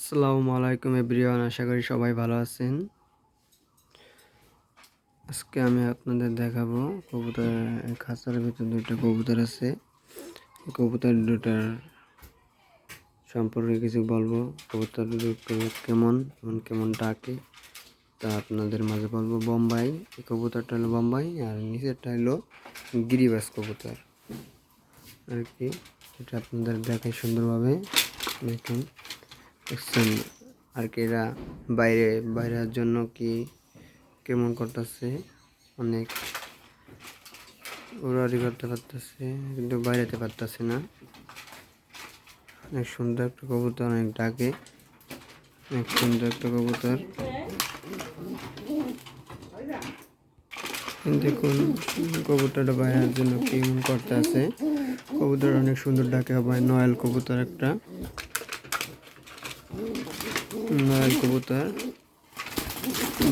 আসসালামু আলাইকুম এভরিওয়ান, আশা করি সবাই ভালো আছেন। আজকে আমি আপনাদের দেখাবো কবুতর খাঁচার ভিতর দুটো কবুতর আছে। কবুতর দুটার সম্পর্কে কিছু বলব। কবুতর দুটো কেমন, এবং কেমন ডাকে, তা আপনাদের মাঝে বলব বোম্বাই। এই কবুতরটা হলো বোম্বাই, আর নিচেরটা হলো গিরিবাস কবুতর। আর কি, এটা আপনাদের দেখাই সুন্দরভাবে। দেখুন। আর কি এরা বাইরে বাইরের জন্য কি, কেমন করতেছে? অনেক উড়াউড়ি করতে পারতেছে, কিন্তু বাইরেতে পারতেছে না। অনেক সুন্দর একটা কবুতর, অনেক ডাকে। অনেক সুন্দর একটা কবুতর। দেখুন, কবুতরটা বাইরের জন্য কেমন করতে আছে কবুতর অনেক সুন্দর ডাকে হবে নয়াল কবুতর একটা। নয়াল কবুতর।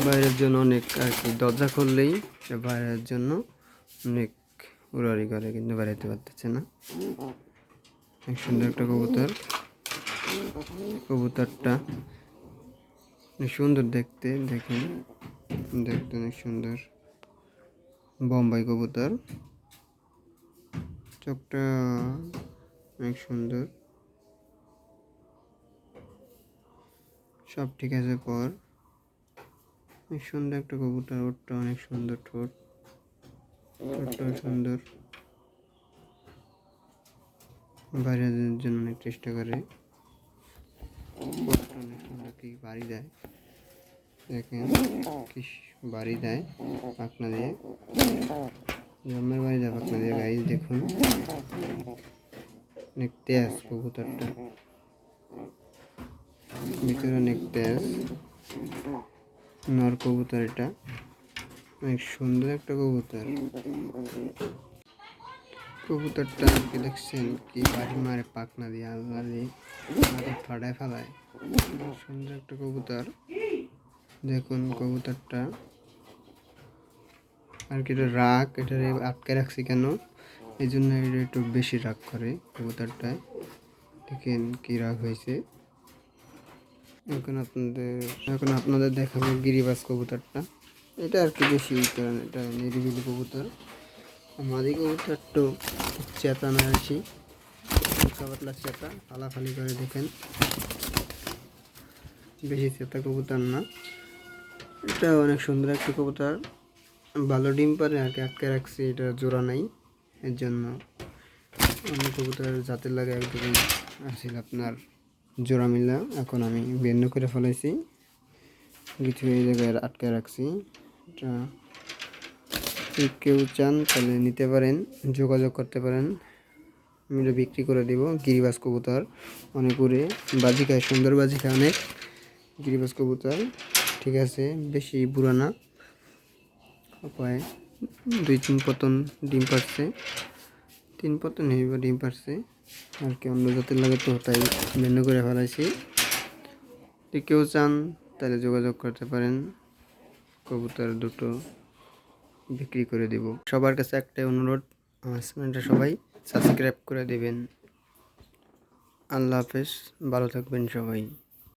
বাইরের জন্য অনেক আর কি, দরজা খুললেই বাইরের জন্য অনেক উড়াড়ি করে, কিন্তু বেড়াতে পারতেছে না। অনেক সুন্দর একটা কবুতর। কবুতরটা সুন্দর দেখতে, দেখুন। দেখতে অনেক সুন্দর। বোম্বাই কবুতর। চোখটা অনেক সুন্দর। সব ঠিক আছে পর অনেক সুন্দর একটা কবুতর ওঠটা অনেক সুন্দর ঠোঁট। ঠোঁটটাও সুন্দর। বাইরের জন্য অনেক চেষ্টা করে। অনেক সুন্দর কি বাড়ি দেয়। দেখেন কি বাড়ি দেয় পাখনা দিয়ে। জন্মের বাড়ি দেয় পাখনা দিয়ে, গাইজ দেখুন। অনেক তেজ কবুতরটা। ভিতরে অনেক তেজ নর কবুতর এটা। অনেক সুন্দর একটা কবুতর। কবুতরটা কি দেখছেন কি বাড়ি মারে পাকনা দিয়ে আল্লাহ দিয়ে মাথা ফাটায় ফেলায়। সুন্দর একটা কবুতর। দেখুন কবুতরটা। আর কি এটা রাগ, এটা আটকে রাখছি কেন? এই জন্য এটা একটু বেশি রাগ করে কবুতরটায়। দেখেন কি রাগ হয়েছে। এখন আপনাদের এখন আপনাদের দেখাবো গিরিবাস কবুতরটা। এটা আর কি বেশি কারণ এটা নিরিবিলি কবুতর। মাদি কবুতর একটু চেতা না হালকা পাতলা চেতা ফালাফালি করে দেখেন। বেশি চেতা কবুতর না। এটা অনেক সুন্দর একটা কবুতর। ভালো ডিম পারে, আর কি আটকে রাখছি, এটা জোড়া নাই। এর জন্য অন্য কবুতরের জাতের লাগে একদম আসছিল আপনার জোড়া মিলা এখন আমি বেন্ন করে ফেলাইছি। কিছু এই জায়গায় আটকে রাখছি। এটা কেউ চান তাহলে নিতে পারেন, যোগাযোগ করতে পারেন। আমি বিক্রি করে দিব, গিরিবাস কবুতর। অনেক উড়ে বাজি খায় সুন্দর বাজি খায় অনেক। গিরিবাস কবুতর, ঠিক আছে, বেশি বুড়া না। উপায় দুই তিন পতন ডিম পারছে তিন পতন হইব ডিম পারছে। আর কি অন্য জাতের লাগে তো তাই ভিন্ন করে ফেলাইছি। যদি কেউ চান, তাহলে যোগাযোগ করতে পারেন। কবুতর দুটো বিক্রি করে দেব। সবার কাছে একটাই অনুরোধ, আমার চ্যানেলটা সবাই সাবস্ক্রাইব করে দেবেন। আল্লাহ হাফেজ, ভালো থাকবেন সবাই।